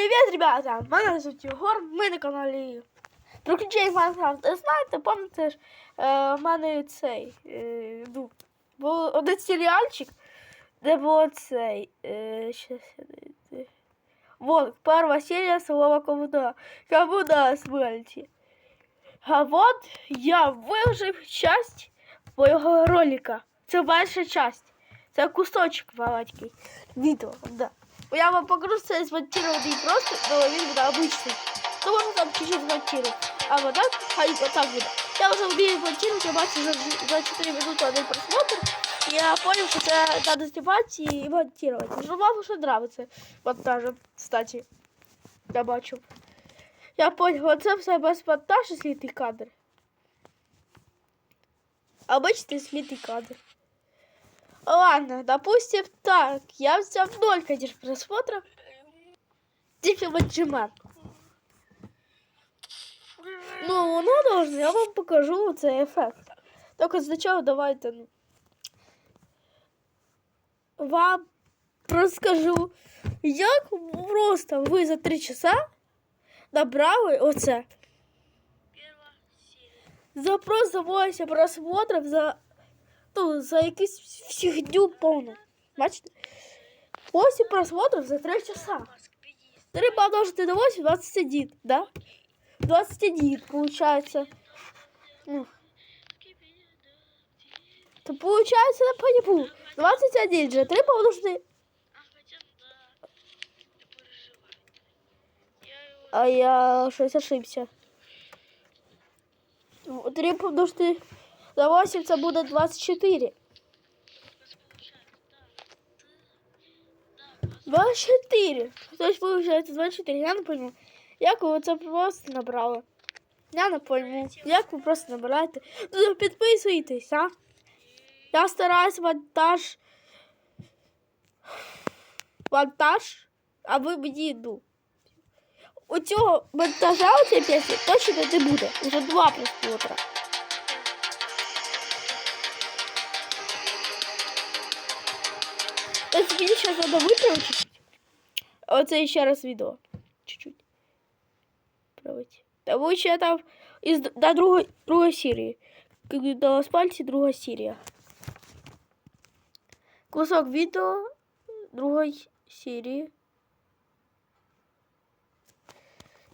Привіт, ребята! Мене звуть Єгор, ми на каналі Приключення Майнкрафт. Ви знаєте, пам'ятаєте ж, е, в мене цей, е, ну, був один серіальчик, де було цей, е, щас я знайду. Вот, перша серія Слова Комуна. Комуна смерті. А вот я вижив часть моєго ролика. Це перша часть. Це кусочок маленький. Відео, да. Я вам покажу, что я смонтированный просто, но буде обычный. Ну, можно там чуть-чуть смонтировать. А вот так, а и вот так будет. Я уже умею монтировать, я бачу за, за 4 минуты один просмотр. И я понял, что это надо снимать и монтировать. Ну, вам уже нравится монтажем, кстати. Я бачу. Я понял, вот це все без монтажу слитый кадр. Обычный слитый кадр. Ладно, допустим так. Я взял ноль, конечно, просмотров. Тільки отжиман. Ну, воно должно, я вам покажу цей ефект. Только спочатку давайте ну, вам розкажу, як просто ви за 3 часа набрали оце. За просто 8 просмотрів за ну, за якусь фігню повну. Бачите? 8 просмотрів за 3 часа. 3 помножити на 8, 21, да? 21, получается. То получается, на понебу. 21 же. 3 помножити. А я щось ошибся. 3 помножити на 8 це буде 24. 24. Тобто, получается 24. Я не пойму. Як ви це просто набрали? Я не пойму. Як ви просто набираєте? Ну, підписуйтесь, а? Я стараюсь монтаж. Монтаж, а ви мені, ну. У цього монтажа у цієї пісні точно не буде. Уже два просмотра. Это мне сейчас надо выправить чуть-чуть. Вот это еще раз видео. Чуть-чуть. Править. Тому що там із до другої, другої серії. До асфальті друга серія. Кусок відео другої серії.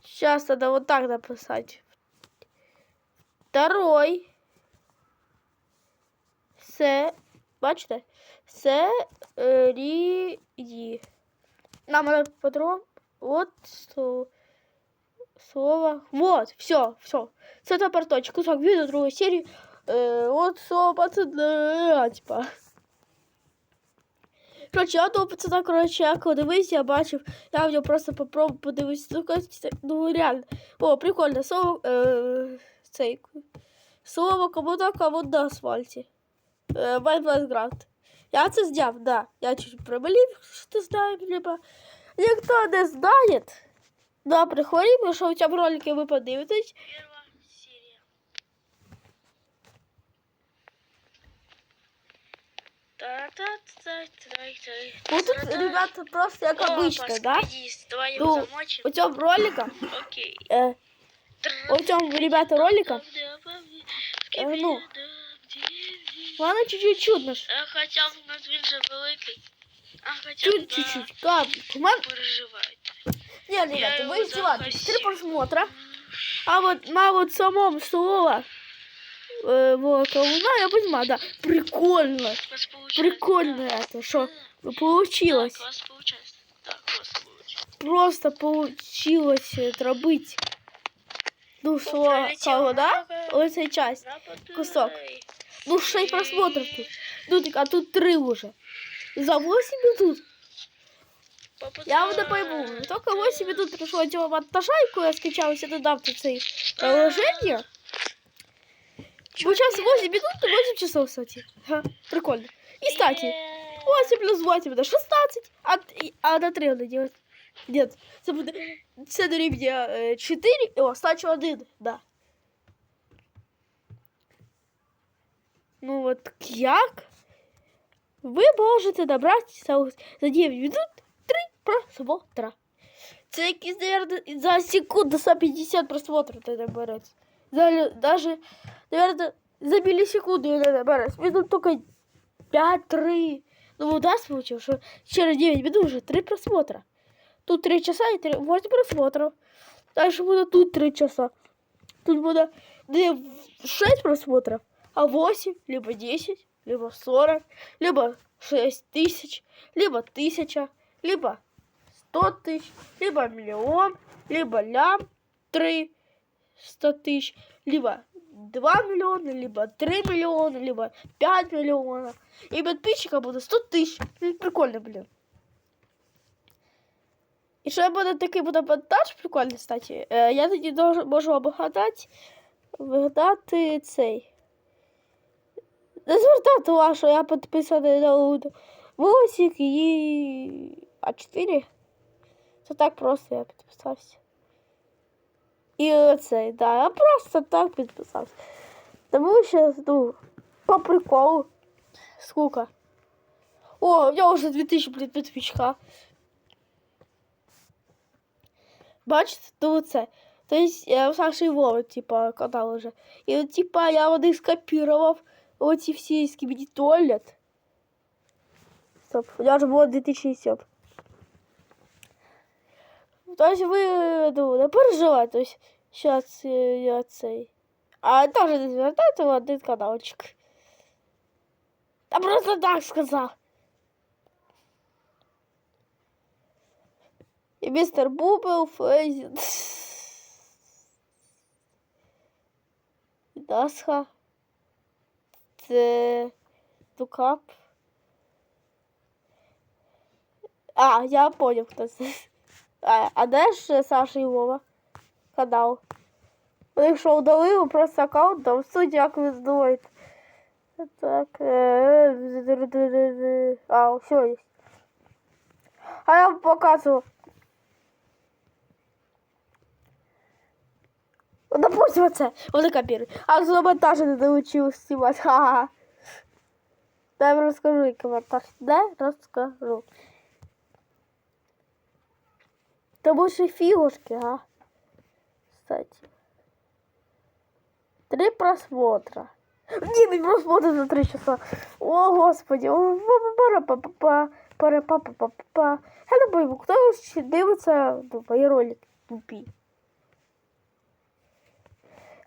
Сейчас надо вот так написать. Второй. С. Бачите? Серії. Нам патрон. Вот слово. Вот, все, все. Це тепер точка. Кусок відео другої серії. Е, от слово пацана, типа. Короче, я того пацана, короче, я коли дивився, я бачив, я в нього просто попробував подивитися. Ну, ну, реально. О, прикольно. Слово, е, цей, слово кому так, кому на асфальті. Е, Майнкрафт. Я це зняв, да. Я чуть промилів, що знаю, либо ніхто не знає. Да, приходимо, що у цьому ролику ви подивитесь. Первая серия. Ну тут, ребята, просто як обычно, да? Давай его Ну, замочим. у цьому ролика, Окей. е, у цьому, ребята, ролика, Е, ну, вона чуть-чуть чудно. А Хоча в нас він же великий. А хоча да, чуть-чуть. Капельку. Мам... Не, ребята, вы издеваетесь. Три просмотра. А вот на вот самом слово э, вот, колуна, я понимаю, да. Прикольно. У. Прикольно да. это, что Да. получилось. Так, у вас получается. Так, у вас получается. Просто получилось быть. Ну, слово много. вот эта часть. Кусок. Ну, 6 просмотров тут. Ну, так, а тут 3 уже. За 8 минут. Попадай. Я вот не пойму. Только 8 минут пришло этого монтажа, яку я скачав себе недавно цей приложение. Сейчас 8 минут и 8 часов, кстати. Ха, прикольно. И, кстати, Е, 8 плюс 8 это 16, а, а на 3 надо делать. Нет, це буде, це дорівнює е, 4, о, стачу 1, да. Ну вот як ви можете набрати за за 9 минут 3 просмотра? Це якісь, наверное, за секунду 150 просмотрів не набереться. За, даже, наверное, за миллисекунду не набереться. Минут только 5-3. Ну, у нас получилось, что через 9 минут уже 3 просмотра. Тут 3 часа и 3, 8 просмотров. Дальше будет тут 3 часа. Тут будет не 6 просмотров, а 8, либо 10, либо 40, либо 6 тысяч, либо 1000, либо 100 тысяч, либо миллион, либо лям 3 100 тысяч, либо 2 миллиона, либо 3 миллиона, либо 5 миллионов. И подписчиков будет 100 тысяч. Ну, Прикольно, блин. І ще буде такий буде монтаж прикольний, кстати. Е, я тоді дож- можу обгадати, вгадати цей. Не звертати увагу, що я підписаний на Луду. Волосик і А4. Це так просто я підписався. І оцей, да, я просто так підписався. Тому що, ну, по приколу. Сколько? О, у меня уже 2000 блин, підписчика. Бачите, то це. Тобто я Саші Вова, типа, канал уже. І от, типа, я вони скопірував оці всі скібіді туалет. Стоп, у меня вже було 2007. Тобто ви, ну, не переживайте, тобто, зараз я цей. А теж не звертайте в один каналчик. Та просто так сказав. І містер Бубел, Фейзін. Дасха. Це Дукап. А, я понял, хто це. А, а де ж Саша і Вова? Канал. Них що удалили просто аккаунт, там суть як ви здумаєте. Так. е, А, все есть. А я вам показывал. Ну, Допустим, оце. Вони копірують. А з монтажа не научилась знімати. Ха-ха. Дай я вам розкажу, який монтаж. Дай розкажу. Тому що фігушки, а. Кстати. Три просмотра. Девять просмотров за три часа. О, господи. О, пара-па-па-па. Пара-па-па-па-па. Я не пойму, хто ще дивиться ну, мої ролики тупі.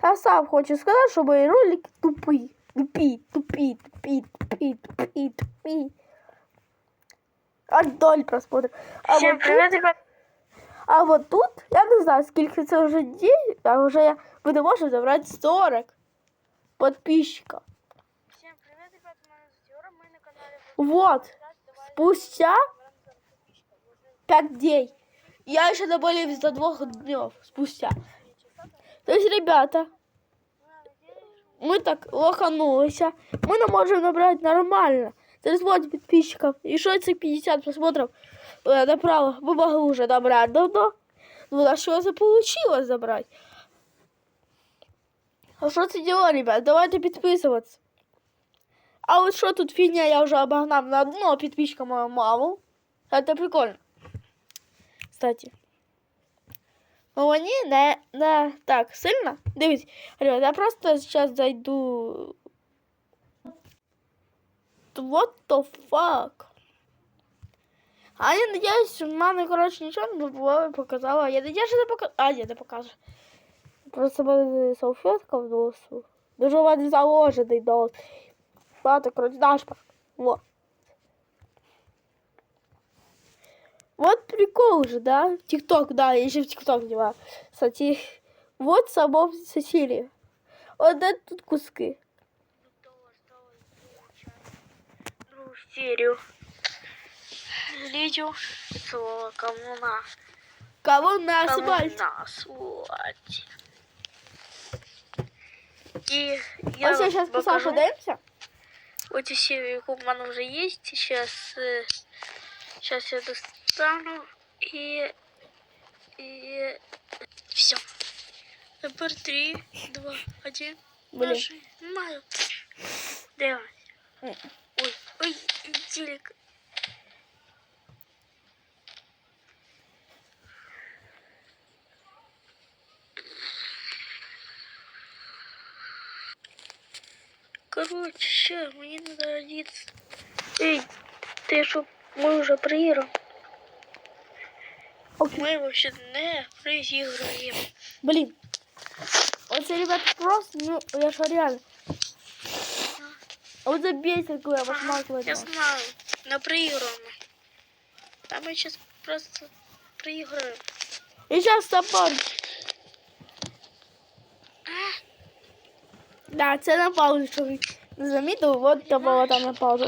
Я сам хочу сказати, що мої ролики тупі. Тупі, тупі, тупі, тупі, тупі, тупі. А ноль просмотрів. А Всем вот тут- привет, ребят. а вот тут, я не знаю, скільки це вже днів, а вже я, ми не можемо забрати 40 подписчиков. Всем привет, ребят. Мы с Юрой, мы на канале. Вот, спустя 5 дней. Я еще доболел за двух дней спустя. То есть, ребята, мы так лоханулись, мы не можем набрать нормально. 30 подписчиков. И что это 50 просмотров э, направо. Мы могли уже набрать давно. Ну, а что это получилось забрать? А что это дело, ребят? Давайте подписываться. А вот что тут фигня, я уже обогнал на одно подписчика мою маму. Это прикольно. Кстати. Ну, вони не, не так сильно. Дивіться, ребят, я просто сейчас зайду. What the fuck? А я надіюсь, в мене, коротше, нічого не було показала. Я надіюсь, що не показала. А, ні, не покажу. Просто в мене салфетка в носу. Дуже в мене заложений нос. Ладно, короче, наш пак. Вот. Вот прикол же, да? Тикток, да, я еще в Тикток снимаю. Кстати, вот само Сесилия. Вот это тут куски. Серию. Слово кому на. Кого Кому мать? нас. Вот. И А я все, сейчас по Сашу покажу даемся? Вот и серию, мене уже есть. Сейчас, Сейчас я достану и... и... Все. Теперь три, два, один. Блин. мало. Давай. Ой, ой, телек. Короче, сейчас мне надо родиться. Эй, ты что, Ми вже приїхали. Мы вообще не проиграем. Блін. Оце, ребят, просто, ну, я ж реально. А вот забесит, я вас посматриваю. Я знаю, но проиграем. Там мы сейчас просто проиграем. И сейчас топор. А? Да, це на паузу чтобы заметил. Вот от вот там на паузу.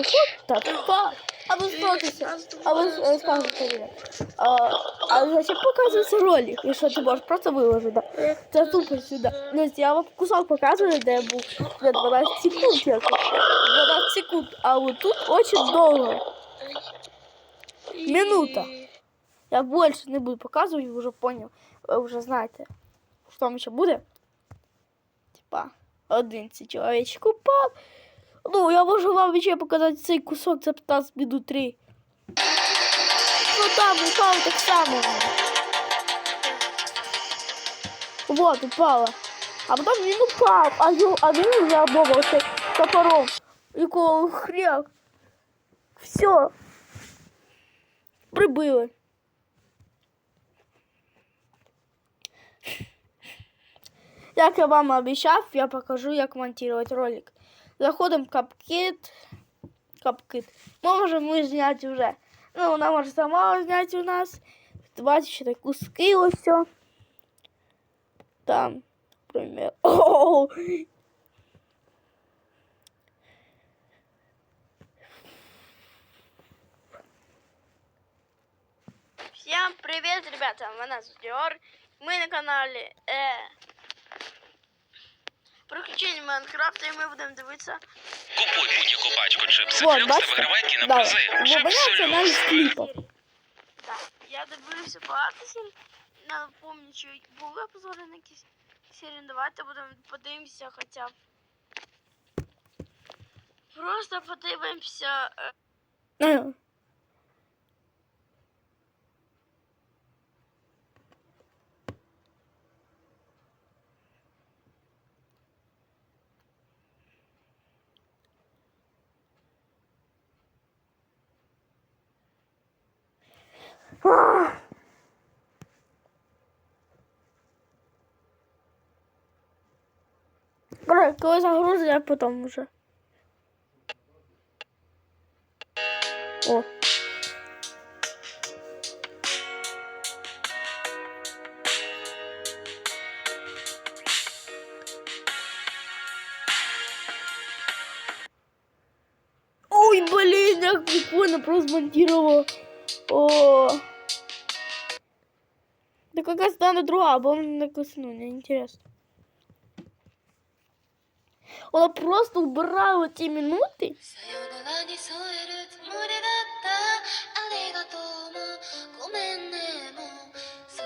вот Топор. або спокійся, або спокійся. А зачем показується ролик, якщо ти можеш просто виложити? Це супер сюди. Десь я вам кусок показую, де я був за 12 секунд. Якось. 12 секунд, а от тут дуже довго. Минута. Я больше не буду показувати вы уже понял, Ви уже знаете, что там еще будет. Типа, один человечек упал, Ну, я можу вам ще показати цей кусок, це 15 минут 3. Ну там упав так само. Вот, упало. А потім він упав, а, ю- а він вже обмовився топором. Якого хряк. Все. Прибили. Як я вам обіцяв, я покажу, як монтувати ролик. Заходимо в капкит. Капкит. Можемо зняти вже. Ну, вона може сама зняти у нас. Бачите, куски ось все. Там, наприклад. О! Всем привет, ребята! Мене звуть Ігор. Ми на каналі е... Приключення Майнкрафта і ми будемо дивитися. Купуй будь-яку пачку чипсів Вот, люкс та бачите? вигравай Да. призи. Ви Чипси навіть люкс. кліпов. Так, я дивився багато серій. Напомню, що були обзори на якісь серії. Давайте будемо подивимося хоча б. Просто подивимося. е, Ага. Бля, коли загрузить, я потім вже. О. Ой, блин, як прикольно просто монтировала. О. Накликай стану друга, або накосну, мені інтересно. Вона просто вбирала ті минути.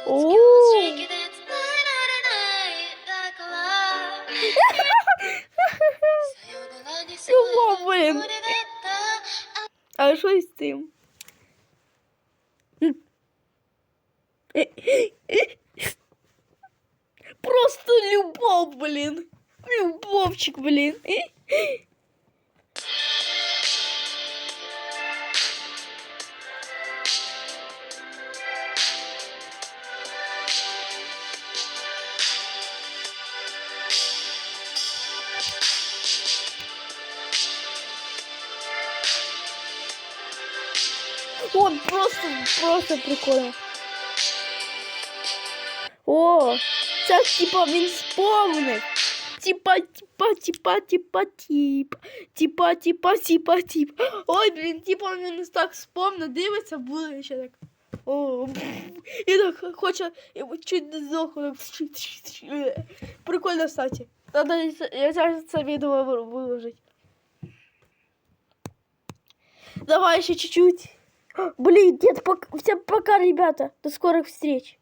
О! Ну, Чого, блін? А что із цим? Просто любов, блин. Любовчик, блин. Он просто, просто прикольно. О, це типа він сповнив. Типа, типа, типа, типа, типа, типа, типа, типа, типа. Ой, блін, типа він так сповнив, дивиться, буде ще так. О, і так хоче, і чуть не здохне. Прикольно, кстати. Надо я зараз це відео виложить. Давай еще чуть-чуть. Блин, нет, пока, всем пока, ребята. До скорых встреч.